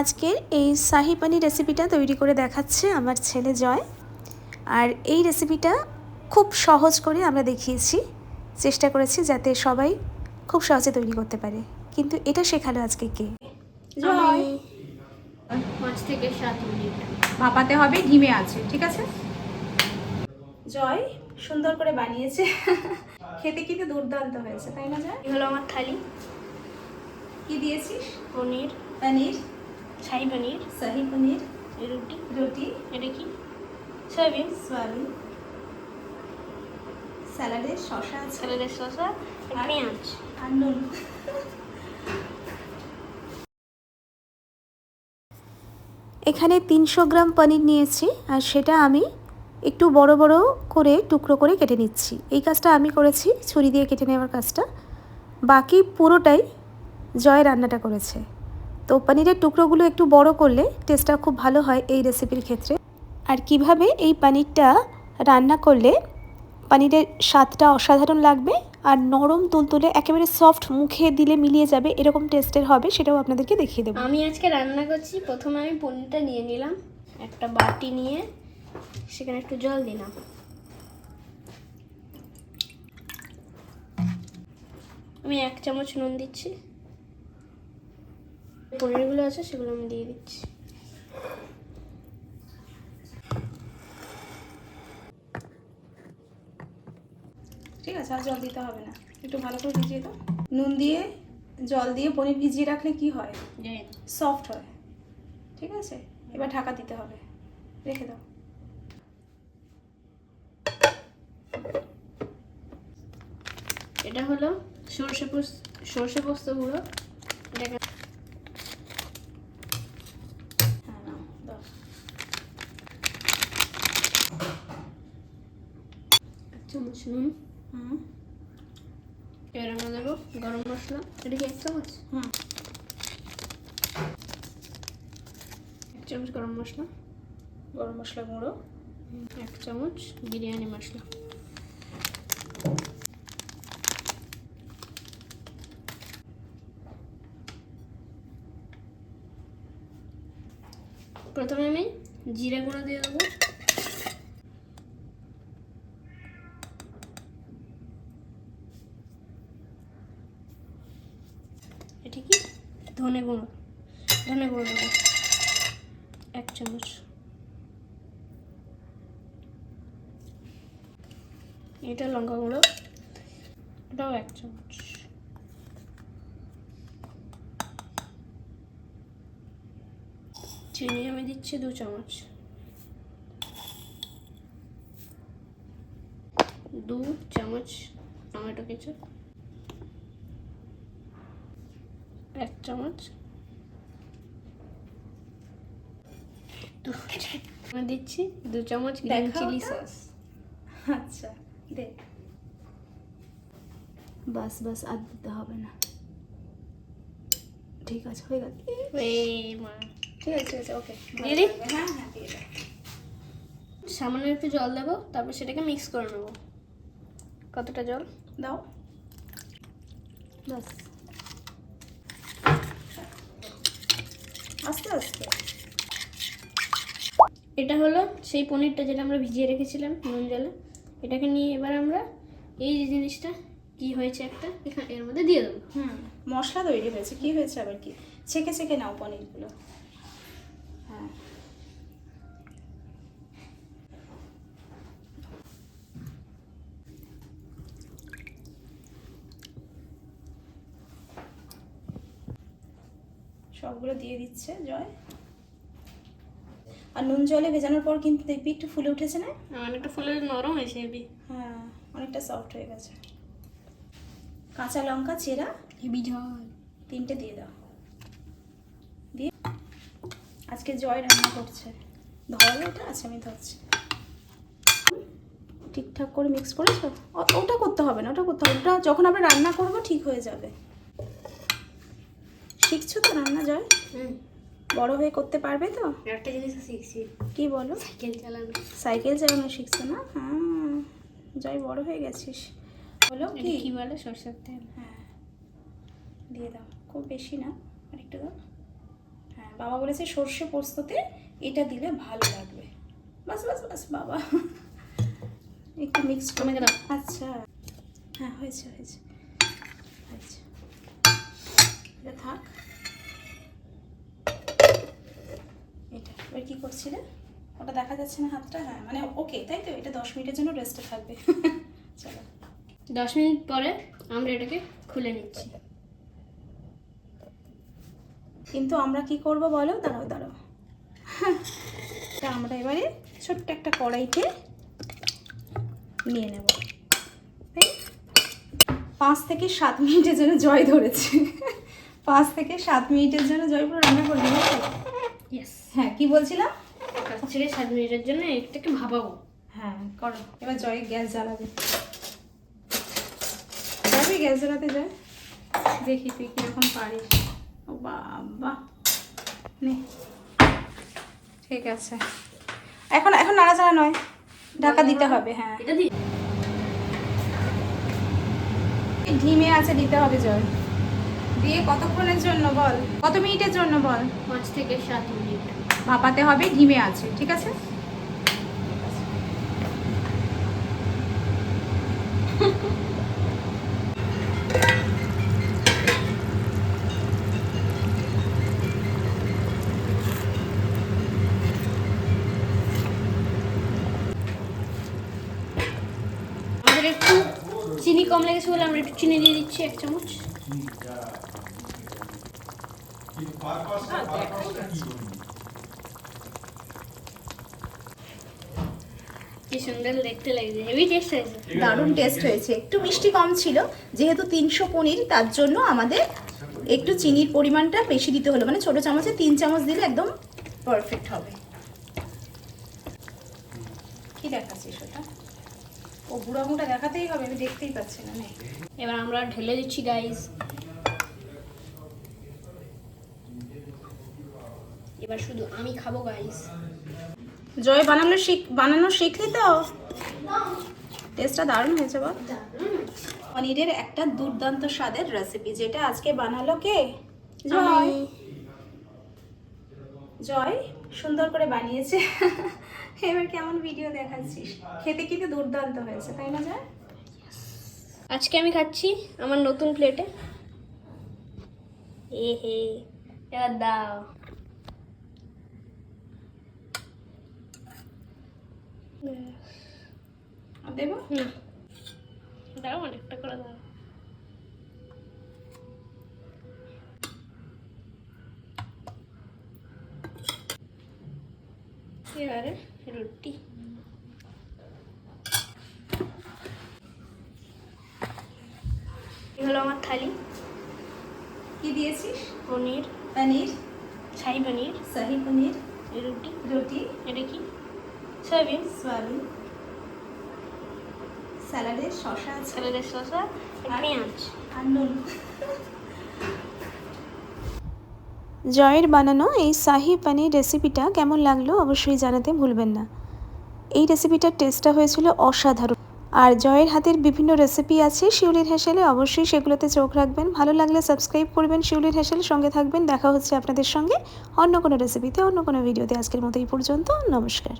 আজকের এই শাহি পানির রেসিপিটা তৈরি করে দেখাচ্ছে আমার ছেলে জয়। আর এই রেসিপিটা খুব সহজ করে আমরা দেখিয়েছি চেষ্টা করেছি যাতে সবাই খুব সহজে তৈরি করতে পারে। কিন্তু এটা শেখালো আজকে কে? জয়। পাঁচ থেকে সাত মিনিট। ভাপাতে হবে ঘিমে আছে ঠিক আছে? জয় সুন্দর করে বানিয়েছে। খেতে কিন্তু দুর্দান্ত হয়েছে তাই না জয়? হলো আমার থালি। কি দিয়েছিস? পনির। পনির? শাহি পনির। শাহি পনির। এই রুটি। রুটি। এটা কি? সয়াবিন। সয়াবিন। স্যালাডে শশা স্যালাডের আর? পেঁয়াজ। আর নুন। এখানে তিনশো গ্রাম পনির নিয়েছি আর সেটা আমি একটু বড় বড় করে টুকরো করে কেটে নিচ্ছি। এই কাজটা আমি করেছি ছুরি দিয়ে কেটে নেওয়ার কাজটা। বাকি পুরোটাই জয় রান্নাটা করেছে। তো পনিরের টুকরোগুলো একটু বড় করলে টেস্টটা খুব ভালো হয় এই রেসিপির ক্ষেত্রে। আর কীভাবে এই পনিরটা রান্না করলে পনিরের স্বাদটা অসাধারণ লাগবে আর নরম তুলতুলে একেবারে সফট মুখে দিলে মিলিয়ে যাবে, এরকম টেস্টের হবে, সেটাও আপনাদেরকে দেখিয়ে দেবো। আমি আজকে রান্না করছি, প্রথমে আমি পনিরটা নিয়ে নিলাম, একটা বাটি নিয়ে, সেখানে একটু জল দিলাম। আমি এক চামচ নুন দিচ্ছি। পনিরগুলো আছে সেগুলো আমি দিয়ে দিচ্ছি। ঠিক আছে আর জল দিতে হবে না। একটু ভালো করে ভিজিয়ে দাও। নুন দিয়ে জল দিয়ে পনির ভিজিয়ে রাখলে কি হয়? সফট হয়। ঠিক আছে? এবার ঢাকা দিতে হবে। রেখে দাও। এটা হলো সর্ষে পোস্ত সর্ষে পোস্ত গুঁড়ো। এটাকে হ্যাঁ নাও দাও এক চামচ নুন হুম। এবার আমরা দেবো গরম মশলা। এটা কি এক চামচ হুম। এক চামচ গরম মশলা। গরম মশলা গুঁড়ো। এক চামচ বিরিয়ানি মশলা। প্রথমে আমি জিরে গুঁড়ো দিয়ে দেবো এটা কি ধনে গুঁড়ো ধনে গুঁড়ো দেবো। এক চামচ। এটা লঙ্কা গুঁড়ো, এটাও এক চামচ। চিনি আমি দিচ্ছি দু চামচ। দু চামচ টমেটো কেচাপ। এক চামচ। দু দিচ্ছি দু চামচ গ্রিন চিলি সস আচ্ছা দে। বাস বাস আর দিতে হবে না। ঠিক আছে হয়ে গেল। ঠিক আছে ঠিক আছে ওকে। দিয়ে দিই? হ্যাঁ হ্যাঁ দিয়ে সামান্য একটু জল দেবো তারপর সেটাকে মিক্স করে নেব। কতটা জল? দাও। বাস। আস্তে আস্তে। এটা হলো সেই পনিরটা যেটা আমরা ভিজিয়ে রেখেছিলাম নুন জলে। এটাকে নিয়ে এবার আমরা এই যে জিনিসটা, কি হয়েছে একটা, এখানে এর মধ্যে দিয়ে দেবো। হুম, মশলা তৈরি হয়েছে। কি হয়েছে আবার কি? ছেঁকে ছেঁকে নাও পনিরগুলো হ্যাঁ সবগুলো দিয়ে দিচ্ছে জয়। আর নুন জলে ভেজানোর পর কিন্তু দেখবি একটু ফুলে উঠেছে না? অনেকটা ফুলে নরম হয়েছে হেবি। হ্যাঁ অনেকটা সফট হয়ে গেছে। কাঁচা লঙ্কা চেরা হেবি ঝাল তিনটে দিয়ে দাও। দিয়ে আজকে জয় রান্না করছে। ধরো এটা আছে আমি ধরছি। ঠিকঠাক করে মিক্স করেছ? ওটা করতে হবে না ওটা করতে হবে ওটা যখন আমরা রান্না করব ঠিক হয়ে যাবে। শিখছো তো রান্না জয়? হুম। বড় হয়ে করতে পারবে তো? একটা জিনিস শিখছি। কি বলো? সাইকেল চালানো। সাইকেল চালানো শিখছো না? হ্যাঁ। জয় বড় হয়ে গেছিস। এটা কি? কি বলে? সরষের তেল। হ্যাঁ। দিয়ে দাও। খুব বেশি না আরেকটু দাও। হ্যাঁ বাবা বলেছে সর্ষে পোস্ততে এটা দিলে ভালো লাগবে। বাস বাস বাস বাবা। একটু মিক্স করে দাও। আচ্ছা। হ্যাঁ হয়েছে হয়েছে। আচ্ছা এটা থাক এটা এবার কী করছিলে ওটা দেখা যাচ্ছে না হাতটা? হ্যাঁ মানে ওকে তাই তো? এটা দশ মিনিটের জন্য রেস্টে থাকবে। চলো। দশ মিনিট পরে আমরা এটাকে খুলে নিচ্ছি। কিন্তু আমরা কি করব বলো? দাঁড়াও দাঁড়াও। এটা আমরা এবারে ছোট্ট একটা কড়াইতে নিয়ে নেব। তাই পাঁচ থেকে সাত মিনিটের জন্য জয় ধরেছে। পাঁচ থেকে সাত মিনিটের জন্য জয় পুরো রান্না করবে নাকি? হ্যাঁ কি বলছিলাম? পাঁচ থেকে সাত মিনিটের জন্য এটাকে ভাবাবো। হ্যাঁ করো। এবার জয় গ্যাস জ্বালাবে। যাবি গ্যাস জ্বালাতে যায় দেখি তুই কীরকম পারিস। ও বাবা। নে। ঠিক আছে। এখন এখন নাড়াচাড়া নয়। ঢাকা দিতে হবে হ্যাঁ। এটা দিই ঢিমে আছে দিতে হবে জল। দিয়ে কতক্ষণের জন্য বল? কত মিনিটের জন্য বল? পাঁচ থেকে সাত মিনিট। ভাপাতে হবে ধিমে আছে ঠিক আছে? আমাদের একটু চিনি কম লেগেছে বলে আমরা একটু চিনি দিয়ে দিচ্ছি এক চামচ। কি সুন্দর দেখতে লাগছে হেভি টেস্ট হয়েছে। দারুণ টেস্ট হয়েছে। একটু মিষ্টি কম ছিল যেহেতু তিনশো পনির তার জন্য আমাদের একটু চিনির পরিমাণটা বেশি দিতে হলো। মানে ছোট চামচে তিন চামচ দিলে একদম পারফেক্ট হবে। কি দেখাচ্ছিস ওটা ও বুড়া মুটা দেখাতেই হবে আমি দেখতেই পাচ্ছি না। এবার আমরা ঢেলে দিচ্ছি গাইস এবার শুধু আমি খাব গাইস জয় বানানো শিখ বানানো শিখলি তো? টেস্টটা দারুণ হয়েছে বল পনিরের একটা দুর্দান্ত স্বাদের রেসিপি যেটা আজকে বানালো কে? জয়। জয় সুন্দর করে বানিয়েছে। এবার কেমন ভিডিও দেখাচ্ছিস? খেতে কিন্তু দুর্দান্ত হয়েছে তাই না জয়? আজকে আমি খাচ্ছি আমার নতুন প্লেটে এ হে এবার দাও। দেবো? না দাও অনেকটা করে দাও। এবারে? রুটি। হলো আমার থালি। কি দিয়েছিস? পনির। পনির। ছাই পনির। শাহি পনির। রুটি। রুটি। এটা কি? সয়াবিন সয়াবিন আছে। শসা আর পেঁয়াজ। আর নুন। জয়ের বানানো এই শাহি পানির রেসিপিটা কেমন লাগল অবশ্যই জানাতে ভুলবেন না। এই রেসিপিটার টেস্টটা হয়েছিল অসাধারণ। আর জয়ের হাতের বিভিন্ন রেসিপি আছে শিউলির হেসেলে অবশ্যই সেগুলোতে চোখ রাখবেন। ভালো লাগলে সাবস্ক্রাইব করবেন শিউলির হেসেল সঙ্গে থাকবেন। দেখা হচ্ছে আপনাদের সঙ্গে অন্য কোনো রেসিপিতে অন্য কোনো ভিডিওতে আজকের মতো এই পর্যন্ত নমস্কার।